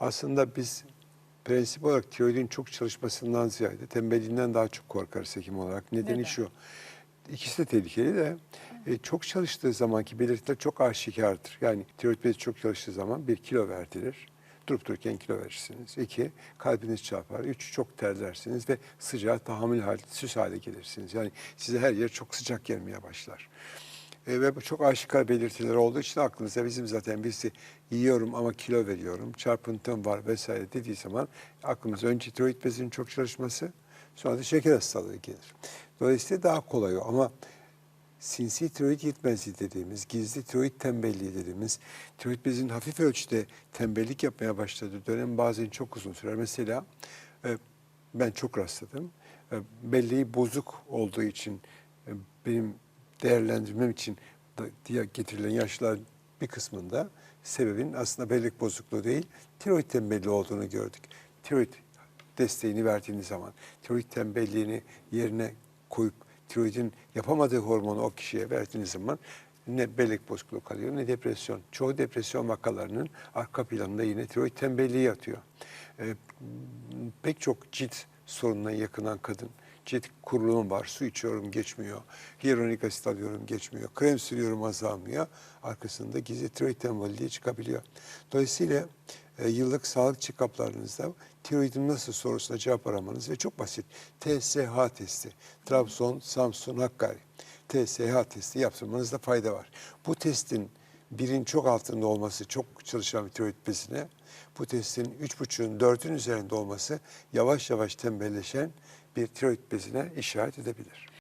Aslında biz prensip olarak tiroidin çok çalışmasından ziyade tembelliğinden daha çok korkarız hekim olarak. Nedeni Neden? şu. İkisi de tehlikeli de e, çok çalıştığı zamanki belirtiler çok aşikardır. Yani tiroid bezi çok çalıştığı zaman bir kilo verdirir. Durup dururken kilo verirsiniz. İki, kalbiniz çarpar. Üç, çok terlersiniz ve sıcağa tahammül hali, süs hale gelirsiniz. Yani size her yer çok sıcak gelmeye başlar. E, ve bu çok aşikar belirtiler olduğu için aklınızda bizim zaten birisi yiyorum ama kilo veriyorum, çarpıntım var vesaire dediği zaman aklımıza önce tiroid bezinin çok çalışması sonra da şeker hastalığı gelir. Dolayısıyla daha kolay o ama sinsi tiroid yetmezliği dediğimiz, gizli tiroid tembelliği dediğimiz, tiroid bezinin hafif ölçüde tembellik yapmaya başladığı dönem bazen çok uzun sürer. Mesela e, ben çok rastladım. E, bozuk olduğu için e, benim değerlendirmem için diye getirilen yaşlar bir kısmında sebebin aslında bellek bozukluğu değil, tiroid tembelliği olduğunu gördük. Tiroid desteğini verdiğiniz zaman, tiroid tembelliğini yerine koyup tiroidin yapamadığı hormonu o kişiye verdiğiniz zaman ne bellek bozukluğu kalıyor ne depresyon. Çoğu depresyon vakalarının arka planında yine tiroid tembelliği yatıyor. Ee, pek çok cilt sorununa yakınan kadın, cilt kuruluğum var, su içiyorum geçmiyor, hyaluronik asit alıyorum geçmiyor, krem sürüyorum azalmıyor. Arkasında gizli tiroid tembelliği çıkabiliyor. Dolayısıyla e, yıllık sağlık check-up'larınızda tiroidin nasıl sorusuna cevap aramanız ve çok basit. TSH testi, Trabzon, Samsun, Hakkari. TSH testi yaptırmanızda fayda var. Bu testin birin çok altında olması çok çalışan bir tiroid bezine, bu testin üç buçuğun dördün üzerinde olması yavaş yavaş tembelleşen bir tiroid bezine işaret edebilir.